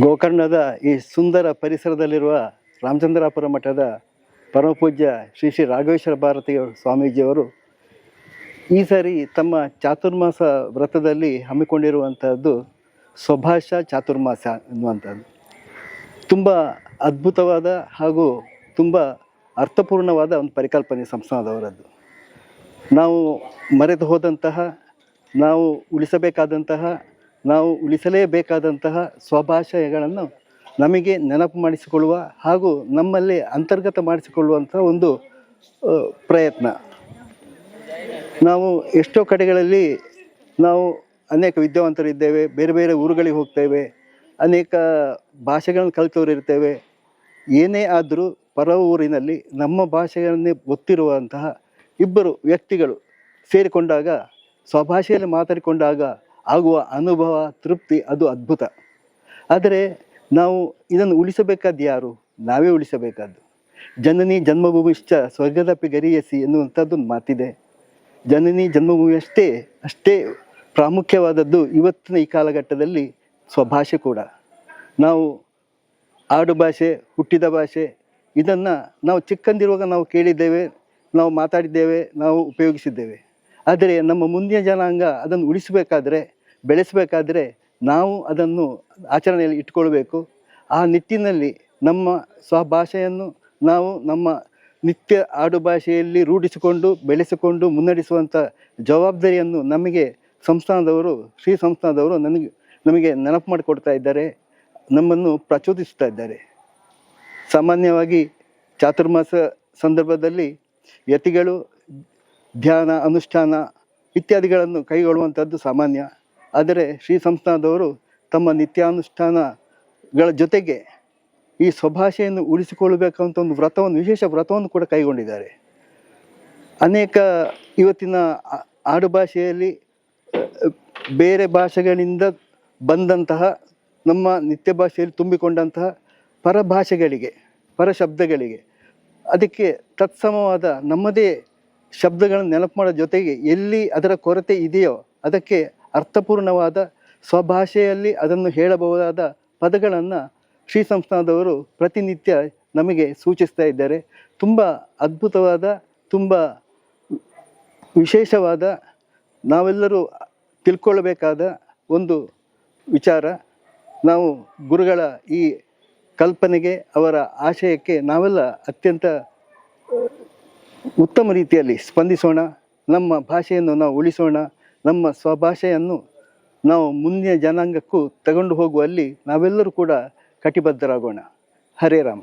ಗೋಕರ್ಣದ ಈ ಸುಂದರ ಪರಿಸರದಲ್ಲಿರುವ ರಾಮಚಂದ್ರಾಪುರ ಮಠದ ಪರಮಪೂಜ್ಯ ಶ್ರೀ ಶ್ರೀ ರಾಘವೇಶ್ವರ ಭಾರತೀಯ ಸ್ವಾಮೀಜಿಯವರು ಈ ಸಾರಿ ತಮ್ಮ ಚಾತುರ್ಮಾಸ ವ್ರತದಲ್ಲಿ ಹಮ್ಮಿಕೊಂಡಿರುವಂಥದ್ದು ಸ್ವಭಾಷ ಚಾತುರ್ಮಾಸ ಎನ್ನುವಂಥದ್ದು ತುಂಬ ಅದ್ಭುತವಾದ ಹಾಗೂ ತುಂಬ ಅರ್ಥಪೂರ್ಣವಾದ ಒಂದು ಪರಿಕಲ್ಪನೆ ಸಂಸ್ಥಾನದವರದ್ದು. ನಾವು ಮರೆತು ಹೋದಂತಹ, ನಾವು ಉಳಿಸಬೇಕಾದಂತಹ ನಾವು ಉಳಿಸಲೇಬೇಕಾದಂತಹ ಸ್ವಭಾಷೆಗಳನ್ನು ನಮಗೆ ನೆನಪು ಮಾಡಿಸಿಕೊಳ್ಳುವ ಹಾಗೂ ನಮ್ಮಲ್ಲಿ ಅಂತರ್ಗತ ಮಾಡಿಸಿಕೊಳ್ಳುವಂಥ ಒಂದು ಪ್ರಯತ್ನ. ನಾವು ಎಷ್ಟೋ ಕಡೆಗಳಲ್ಲಿ ನಾವು ಅನೇಕ ವಿದ್ಯಾವಂತರಿದ್ದೇವೆ, ಬೇರೆ ಬೇರೆ ಊರುಗಳಿಗೆ ಹೋಗ್ತೇವೆ, ಅನೇಕ ಭಾಷೆಗಳನ್ನು ಕಲಿತವರು ಇರ್ತೇವೆ ಏನೇ ಆದರೂ ಪರ ಊರಿನಲ್ಲಿ ನಮ್ಮ ಭಾಷೆಗಳನ್ನೇ ಗೊತ್ತಿರುವಂತಹ ಇಬ್ಬರು ವ್ಯಕ್ತಿಗಳು ಸೇರಿಕೊಂಡಾಗ, ಸ್ವಭಾಷೆಯಲ್ಲಿ ಮಾತಾಡಿಕೊಂಡಾಗ ಆಗುವ ಅನುಭವ, ತೃಪ್ತಿ ಅದು ಅದ್ಭುತ. ಆದರೆ ನಾವು ಇದನ್ನು ಉಳಿಸಬೇಕಾದ್ದು ಯಾರು? ನಾವೇ ಉಳಿಸಬೇಕಾದ್ದು. ಜನನಿ ಜನ್ಮಭೂಮಿಶ್ಚ ಸ್ವರ್ಗದಪ್ಪಿ ಗರಿಯಸಿ ಎನ್ನುವಂಥದ್ದು ಒಂದು ಮಾತಿದೆ. ಜನನಿ ಜನ್ಮಭೂಮಿ ಅಷ್ಟೇ ಅಷ್ಟೇ ಪ್ರಾಮುಖ್ಯವಾದದ್ದು ಇವತ್ತಿನ ಈ ಕಾಲಘಟ್ಟದಲ್ಲಿ ಸ್ವಭಾಷೆ ಕೂಡ. ನಾವು ಆಡು ಭಾಷೆ, ಹುಟ್ಟಿದ ಭಾಷೆ, ಇದನ್ನು ನಾವು ಚಿಕ್ಕಂದಿರುವಾಗ ನಾವು ಕೇಳಿದ್ದೇವೆ, ನಾವು ಮಾತಾಡಿದ್ದೇವೆ, ನಾವು ಉಪಯೋಗಿಸಿದ್ದೇವೆ. ಆದರೆ ನಮ್ಮ ಮುಂದಿನ ಜನಾಂಗ ಅದನ್ನು ಉಳಿಸಬೇಕಾದ್ರೆ, ಬೆಳೆಸಬೇಕಾದ್ರೆ ನಾವು ಅದನ್ನು ಆಚರಣೆಯಲ್ಲಿ ಇಟ್ಕೊಳ್ಬೇಕು. ಆ ನಿಟ್ಟಿನಲ್ಲಿ ನಮ್ಮ ಸ್ವಭಾಷೆಯನ್ನು ನಾವು ನಮ್ಮ ನಿತ್ಯ ಆಡುಭಾಷೆಯಲ್ಲಿ ರೂಢಿಸಿಕೊಂಡು, ಬೆಳೆಸಿಕೊಂಡು ಮುನ್ನಡೆಸುವಂಥ ಜವಾಬ್ದಾರಿಯನ್ನು ನಮಗೆ ಸಂಸ್ಥಾನದವರು, ಶ್ರೀ ಸಂಸ್ಥಾನದವರು ನನಗೆ, ನಮಗೆ ನೆನಪು ಮಾಡಿಕೊಡ್ತಾ ಇದ್ದಾರೆ, ನಮ್ಮನ್ನು ಪ್ರಚೋದಿಸ್ತಾ ಇದ್ದಾರೆ. ಸಾಮಾನ್ಯವಾಗಿ ಚಾತುರ್ಮಾಸ ಸಂದರ್ಭದಲ್ಲಿ ಯತಿಗಳು ಧ್ಯಾನ, ಅನುಷ್ಠಾನ ಇತ್ಯಾದಿಗಳನ್ನು ಕೈಗೊಳ್ಳುವಂಥದ್ದು ಸಾಮಾನ್ಯ. ಆದರೆ ಶ್ರೀ ಸಂಸ್ಥಾನದವರು ತಮ್ಮ ನಿತ್ಯಾನುಷ್ಠಾನಗಳ ಜೊತೆಗೆ ಈ ಸ್ವಭಾಷೆಯನ್ನು ಉಳಿಸಿಕೊಳ್ಳಬೇಕಂತ ಒಂದು ವ್ರತವನ್ನು, ವಿಶೇಷ ವ್ರತವನ್ನು ಕೂಡ ಕೈಗೊಂಡಿದ್ದಾರೆ. ಅನೇಕ ಇವತ್ತಿನ ಆಡುಭಾಷೆಯಲ್ಲಿ ಆಡು ಭಾಷೆಯಲ್ಲಿ, ಬೇರೆ ಭಾಷೆಗಳಿಂದ ಬಂದಂತಹ, ನಮ್ಮ ನಿತ್ಯ ಭಾಷೆಯಲ್ಲಿ ತುಂಬಿಕೊಂಡಂತಹ ಪರಭಾಷೆಗಳಿಗೆ, ಪರಶಬ್ದಗಳಿಗೆ, ಅದಕ್ಕೆ ತತ್ಸಮವಾದ ನಮ್ಮದೇ ಶಬ್ದಗಳನ್ನು ನೆನಪು ಮಾಡೋ ಜೊತೆಗೆ ಎಲ್ಲಿ ಅದರ ಕೊರತೆ ಇದೆಯೋ ಅದಕ್ಕೆ ಅರ್ಥಪೂರ್ಣವಾದ ಸ್ವಭಾಷೆಯಲ್ಲಿ ಅದನ್ನು ಹೇಳಬಹುದಾದ ಪದಗಳನ್ನು ಶ್ರೀ ಸಂಸ್ಥಾನದವರು ಪ್ರತಿನಿತ್ಯ ನಮಗೆ ಸೂಚಿಸ್ತಾ ಇದ್ದಾರೆ. ತುಂಬ ಅದ್ಭುತವಾದ, ತುಂಬ ವಿಶೇಷವಾದ, ನಾವೆಲ್ಲರೂ ತಿಳ್ಕೊಳ್ಬೇಕಾದ ಒಂದು ವಿಚಾರ. ನಾವು ಗುರುಗಳ ಈ ಕಲ್ಪನೆಗೆ, ಅವರ ಆಶಯಕ್ಕೆ ನಾವೆಲ್ಲ ಅತ್ಯಂತ ಉತ್ತಮ ರೀತಿಯಲ್ಲಿ ಸ್ಪಂದಿಸೋಣ, ನಮ್ಮ ಭಾಷೆಯನ್ನು ನಾವು ಉಳಿಸೋಣ, ನಮ್ಮ ಸ್ವಭಾಷೆಯನ್ನು ನಾವು ಮುಂದಿನ ಜನಾಂಗಕ್ಕೂ ತಗೊಂಡು ಹೋಗುವಲ್ಲಿ ನಾವೆಲ್ಲರೂ ಕೂಡ ಕಟಿಬದ್ಧರಾಗೋಣ. ಹರೇ ರಾಮ.